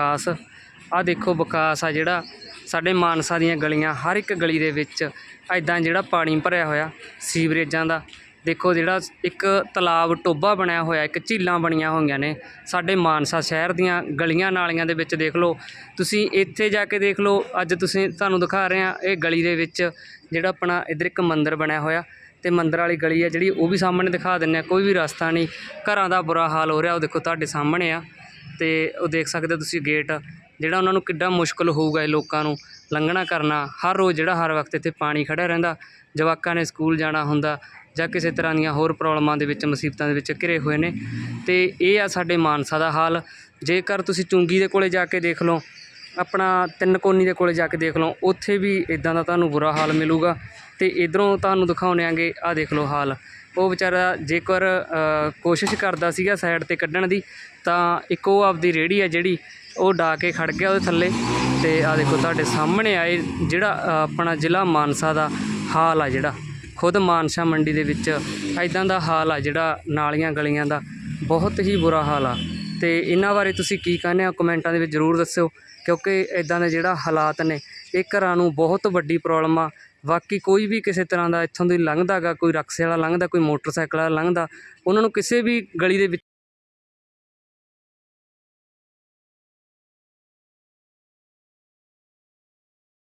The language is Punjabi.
ਵਿਕਾਸ। ਆਹ ਦੇਖੋ ਵਿਕਾਸ ਆ ਜਿਹੜਾ। ਸਾਡੇ ਮਾਨਸਾ ਦੀਆਂ ਗਲੀਆਂ, ਹਰ ਇੱਕ ਗਲੀ ਦੇ ਵਿੱਚ ਐਦਾਂ ਜਿਹੜਾ ਪਾਣੀ ਭਰਿਆ ਹੋਇਆ, ਸੀਵਰੇਜਾਂ ਦਾ। ਦੇਖੋ ਜਿਹੜਾ ਇੱਕ ਤਲਾਬ ਟੋਬਾ ਬਣਿਆ ਹੋਇਆ, ਇੱਕ ਝੀਲਾਂ ਬਣੀਆਂ ਹੋਈਆਂ ਨੇ। ਸਾਡੇ ਮਾਨਸਾ ਸ਼ਹਿਰ ਦੀਆਂ ਗਲੀਆਂ ਨਾਲੀਆਂ ਦੇ ਵਿੱਚ ਦੇਖ ਲਓ। ਤੁਸੀਂ ਇੱਥੇ ਜਾ ਕੇ ਦੇਖ ਲਓ, ਅੱਜ ਤੁਸੀਂ ਤੁਹਾਨੂੰ ਦਿਖਾ ਰਹੇ ਹਾਂ, ਇਹ ਗਲੀ ਦੇ ਵਿੱਚ ਜਿਹੜਾ ਆਪਣਾ ਇੱਧਰ ਇੱਕ ਮੰਦਿਰ ਬਣਿਆ ਹੋਇਆ। ਤੇ ਮੰਦਰ ਵਾਲੀ ਗਲੀ ਆ ਜਿਹੜੀ, ਉਹ ਵੀ ਸਾਹਮਣੇ ਦਿਖਾ ਦਿੰਨੇ ਆ ਕੋਈ ਵੀ ਰਸਤਾ ਨਹੀਂ। ਘਰਾਂ ਦਾ ਬੁਰਾ ਹਾਲ ਹੋ ਰਿਹਾ, ਉਹ ਦੇਖੋ ਤੁਹਾਡੇ ਸਾਹਮਣੇ ਆ। ਅਤੇ ਉਹ ਦੇਖ ਸਕਦੇ ਹੋ ਤੁਸੀਂ ਗੇਟ ਜਿਹੜਾ ਉਹਨਾਂ ਨੂੰ ਕਿੱਡਾ ਮੁਸ਼ਕਲ ਹੋਊਗਾ ਇਹ ਲੋਕਾਂ ਨੂੰ ਲੰਘਣਾ ਕਰਨਾ। ਹਰ ਰੋਜ਼ ਜਿਹੜਾ ਹਰ ਵਕਤ ਇੱਥੇ ਪਾਣੀ ਖੜ੍ਹਿਆ ਰਹਿੰਦਾ। ਜਵਾਕਾਂ ਨੇ ਸਕੂਲ ਜਾਣਾ ਹੁੰਦਾ ਜਾਂ ਕਿਸੇ ਤਰ੍ਹਾਂ ਦੀਆਂ ਹੋਰ ਪ੍ਰੋਬਲਮਾਂ ਦੇ ਵਿੱਚ, ਮੁਸੀਬਤਾਂ ਦੇ ਵਿੱਚ ਘਿਰੇ ਹੋਏ ਨੇ। ਅਤੇ ਇਹ ਆ ਸਾਡੇ ਮਾਨਸਾ ਦਾ ਹਾਲ। ਜੇਕਰ ਤੁਸੀਂ ਚੁੰਗੀ ਦੇ ਕੋਲ ਜਾ ਕੇ ਦੇਖ ਲਓ ਆਪਣਾ ਤਿੰਨ ਕੋਨੀ ਦੇ ਕੋਲ ਜਾ ਕੇ ਦੇਖ ਲਓ, ਉੱਥੇ ਵੀ ਇੱਦਾਂ ਦਾ ਤੁਹਾਨੂੰ ਬੁਰਾ ਹਾਲ ਮਿਲੂਗਾ। ਅਤੇ ਇੱਧਰੋਂ ਤੁਹਾਨੂੰ ਦਿਖਾਉਂਦੇ ਆਂਗੇ, ਆਹ ਦੇਖ ਲਓ ਹਾਲ। ਉਹ ਵਿਚਾਰਾ ਜੇਕਰ ਕੋਸ਼ਿਸ਼ ਕਰਦਾ ਸੀਗਾ ਸਾਈਡ ਤੇ ਕੱਢਣ ਦੀ, ਤਾਂ ਇੱਕ ਉਹ ਆਪਦੀ ਰੇੜੀ ਆ ਜਿਹੜੀ, ਉਹ ਡਾ ਕੇ ਖੜ ਗਿਆ ਉਹਦੇ ਥੱਲੇ। ਤੇ ਆ ਦੇਖੋ ਤੁਹਾਡੇ ਸਾਹਮਣੇ ਆਏ ਜਿਹੜਾ ਆਪਣਾ ਜ਼ਿਲ੍ਹਾ ਮਾਨਸਾ ਦਾ ਹਾਲ ਆ ਜਿਹੜਾ। ਖੁਦ ਮਾਨਸਾ ਮੰਡੀ ਦੇ ਵਿੱਚ ਐਦਾਂ ਦਾ ਹਾਲ ਆ ਜਿਹੜਾ ਨਾਲੀਆਂ ਗਲੀਆਂ ਦਾ। ਬਹੁਤ ਹੀ ਬੁਰਾ ਹਾਲ ਆ। ਅਤੇ ਇਹਨਾਂ ਬਾਰੇ ਤੁਸੀਂ ਕੀ ਕਹਿੰਦੇ ਹੋ? ਕਮੈਂਟਾਂ ਦੇ ਵਿੱਚ ਜ਼ਰੂਰ ਦੱਸਿਓ, ਕਿਉਂਕਿ ਇੱਦਾਂ ਦੇ ਜਿਹੜਾ ਹਾਲਾਤ ਨੇ, ਇਹ ਘਰਾਂ ਨੂੰ ਬਹੁਤ ਵੱਡੀ ਪ੍ਰੋਬਲਮ ਆ। ਬਾਕੀ ਕੋਈ ਵੀ ਕਿਸੇ ਤਰ੍ਹਾਂ ਦਾ ਇੱਥੋਂ ਦੀ ਲੰਘਦਾ ਗਾ, ਕੋਈ ਰਕਸ਼ੇ ਵਾਲਾ ਲੰਘਦਾ, ਕੋਈ ਮੋਟਰਸਾਈਕਲ ਵਾਲਾ ਲੰਘਦਾ, ਉਹਨਾਂ ਨੂੰ ਕਿਸੇ ਵੀ ਗਲੀ ਦੇ ਵਿੱਚ